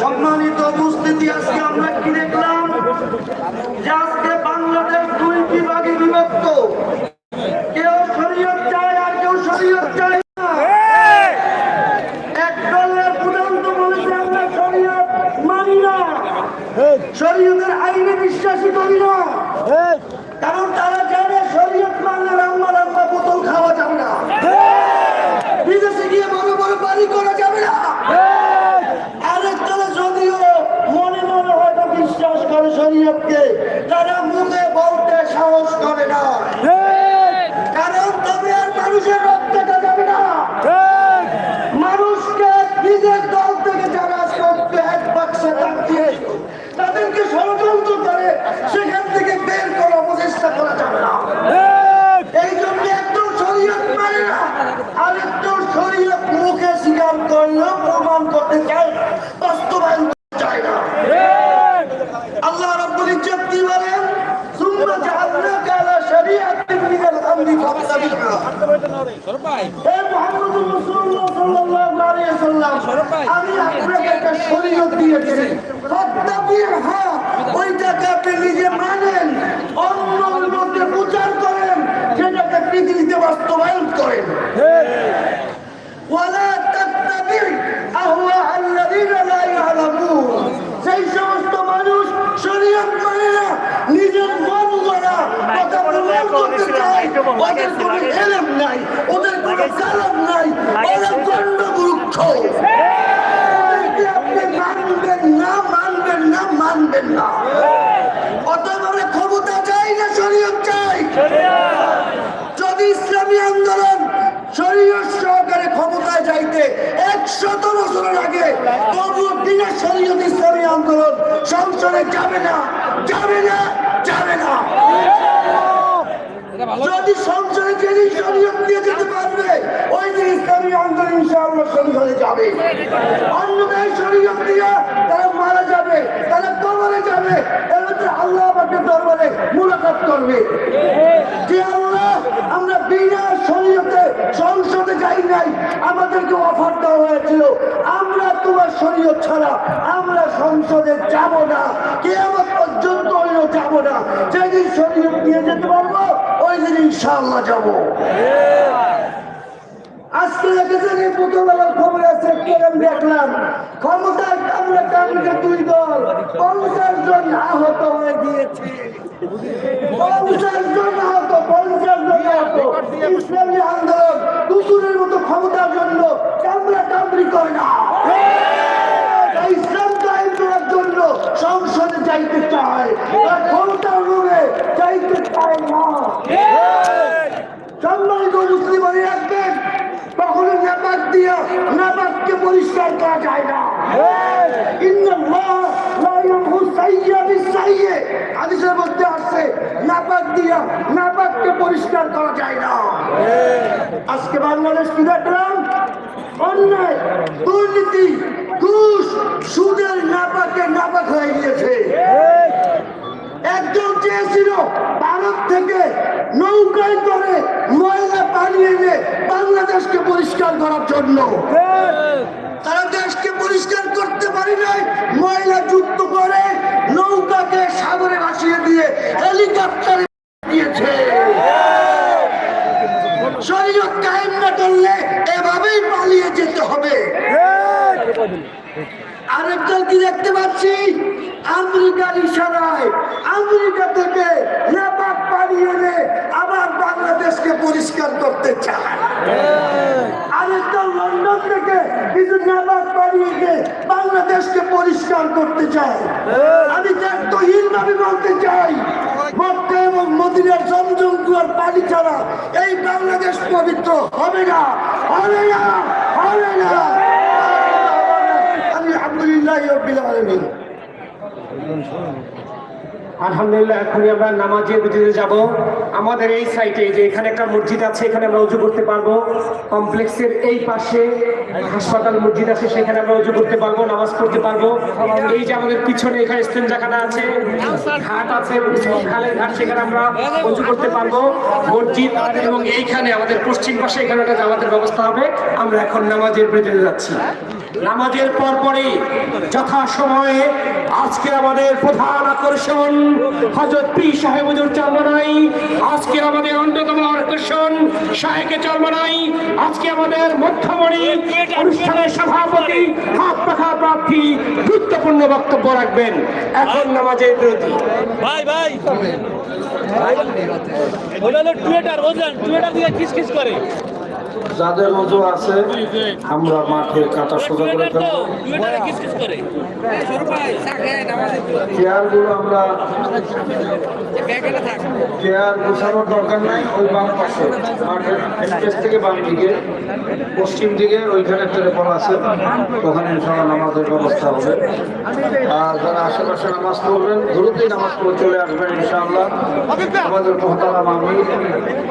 সম্মানিত উপস্থিতি আজকে আমরা কি দেখলাম? যে আজকে বাংলাদেশ দুই বিভাগে বিভক্ত। কেউ শরীয়ত চায় আর কেউ শরীয়ত চায় না। একদলের শরীয়তের আইনে বিশ্বাসী করি না। করে শরীয়তকে তারা মুখে বলতে সাহস করে না। কারণ তবে আর মানুষের রক্তটা যাবে না। মানুষকে নিজের দল থেকে যারা সত্য এক বাক্সে ডাকিয়ে তাদেরকে ষড়যন্ত্র করে সেখান থেকে বের করার প্রচেষ্টা করা যাবে না। এই জন্য একদম শরীয়ত মানে না আর একদম শরীয়ত মুখে স্বীকার করলেও প্রমাণ করতে চায়, বাস্তবায়ন আমি আপনাকে একটা শরীয়ত দিয়েছি ফাত্তাবি'হা ওইটাকে আপনি নিজে মানেন অন্যের মধ্যে প্রচার বাস্তবায়ন করেন ইয়ালামুন সেই সমস্ত মানুষ শরীয়ত মানে না নিজের মন গড়া কথা প্রমাণ করতে চায় ওদের কোনো এলেম নাই ওদের কোনো কালাম নাই ওরা গণ্ড বৃক্ষ আপনি মানবেন না মানবেন না মানবেন না। অত ক্ষমতা চাই না শরীয়ত চাই। যদি ইসলামী আন্দোলন শরীয়ত সহকারে ক্ষমতায় যাইতে একশত বছরের আগে তবুও দিনের শরীয়ত ইসলামী আন্দোলন সংসদে যাবে না যাবে না যাবে না। যদি সংসদে যেদিন শরীয়ত নিয়ে যেতে পারবে ওই দিন ইসলামী আন্দোলন ইনশাআল্লাহ সংসদে যাবে। অন্যথায় শরীয়ত নিয়ে তারা মারা যাবে তারা কবরে যাবে এবার আল্লাহ আমাকে দরবারে মুলাকাত করবে। যে আল্লাহ আমরা বিনা শরীয়তে সংসদে যাই নাই আমাদেরকে অফার দেওয়া হয়েছিল আমরা তোমার শরীয়ত ছাড়া আমরা সংসদে যাব না কে আমার পর্যন্ত যাব না যেদিন শরীয়ত নিয়ে যেতে পারব দিন ইনশাআল্লাহ যাব? আজকে দেখেছেন এই বোতলওয়ালার খবর আছে, কেরম দেখলাম। ক্ষমতার কামড়ে কামড়ে দুই দল পঞ্চাশ জন আহত হয়ে গিয়েছে। জন জন ক্ষমতার জন্য করে ইসলাম জন্য সংসদে যাইতে চায়। ক্ষমতার যাইতে চায় না। সম্মানিত মুসলিম মনে রাখবেন কখনো নাপাক দিয়া নাপাককে পরিষ্কার করা যায় না। হাদিসের মধ্যে আছে, নাপাক দিয়া নাপাককে পরিষ্কার করা যায় না। আজকে বাংলাদেশ কি দেখলাম সুদের নাপাকে নাপাক হয়ে গিয়েছে। একজন চেয়েছিল ভারত থেকে নৌকায় করে ময়লা পানি এনে বাংলাদেশকে পরিষ্কার করার জন্য। তারা দেশকে পরিষ্কার করতে পারি নাই, ময়লা যুক্ত করে নৌকাকে সাগরে ভাসিয়ে দিয়ে হেলিকপ্টারে দিয়েছে। শরীর কায়েম না করলে এভাবেই পালিয়ে যেতে হবে। আরেকদল কি দেখতে পাচ্ছি? আমেরিকার ইশারায় আমেরিকা থেকে নেপাক পানি এনে আবার বাংলাদেশকে পরিষ্কার করতে চায়। আরেকদল লন্ডন থেকে কিছু নেপাক পানি এনে বাংলাদেশকে পরিষ্কার করতে চায়। আমি দায়িত্বহীন ভাবে বলতে চাই, মক্কা এবং মদিনার জমজম কুয়ার পানি ছাড়া এই বাংলাদেশ পবিত্র হবে না হবে না হবে না। আলহামদুলিল্লাহ রব্বিল আলামিন। আলহামদুলিল্লাহ, এখনই আমরা নামাজে মসজিদে যাব। আমাদের এই সাইটে যে এখানে একটা মসজিদ আছে, এখানে আমরা উজু করতে পারব। কমপ্লেক্সের এই পাশে হাসপাতাল মসজিদ আছে, সেখানে আমরা উজু করতে পারব, নামাজ পড়তে পারব। এই যে আমাদের পিছনে এখানে ইস্তেঞ্জাখানা আছে, ঘাট আছে খালের ঘাট, সেখানে আমরা উজু করতে পারব। মসজিদ এবং এইখানে আমাদের পশ্চিম পাশে এখানে একটা জামাতের ব্যবস্থা হবে। আমরা এখন নামাজের মসজিদে যাচ্ছি। নামাজের পরপরই যথাসময়ে আজকে আমাদের প্রধান আকর্ষণ হজরত পি সাহেব হুজুর চলমানাই আজকে আমাদের অন্যতম আকর্ষণ শাহেকে চলমানাই আজকে আমাদের মধ্যমণি অনুষ্ঠানের সভাপতি, হাত পাখা প্রার্থী, গুরুত্বপূর্ণ বক্তব্য রাখবেন। এখন নামাজের বিরতি। ভাই ভাই। ওটা হলো টুয়েটার বুঝলেন টুয়েটার দিয়ে কিস কিস করে। যাদের ওজু আছে আমরা মাঠে কাটা সোজা করে ফেলব। চেয়ারগুলো আমরা চেয়ার গোছানোর দরকার নাই ওই বাম পাশে। মাঠের থেকে বাম দিকে পশ্চিম দিকে ওইখানে টেরেপল আছে। ওখানে ইনশাল্লাহ নামাজের ব্যবস্থা হবে। আর যারা আশেপাশে নামাজ পড়বেন দ্রুতই নামাজ পড়ে চলে আসবেন ইনশাআল্লাহ আমাদের মহতারাম আমি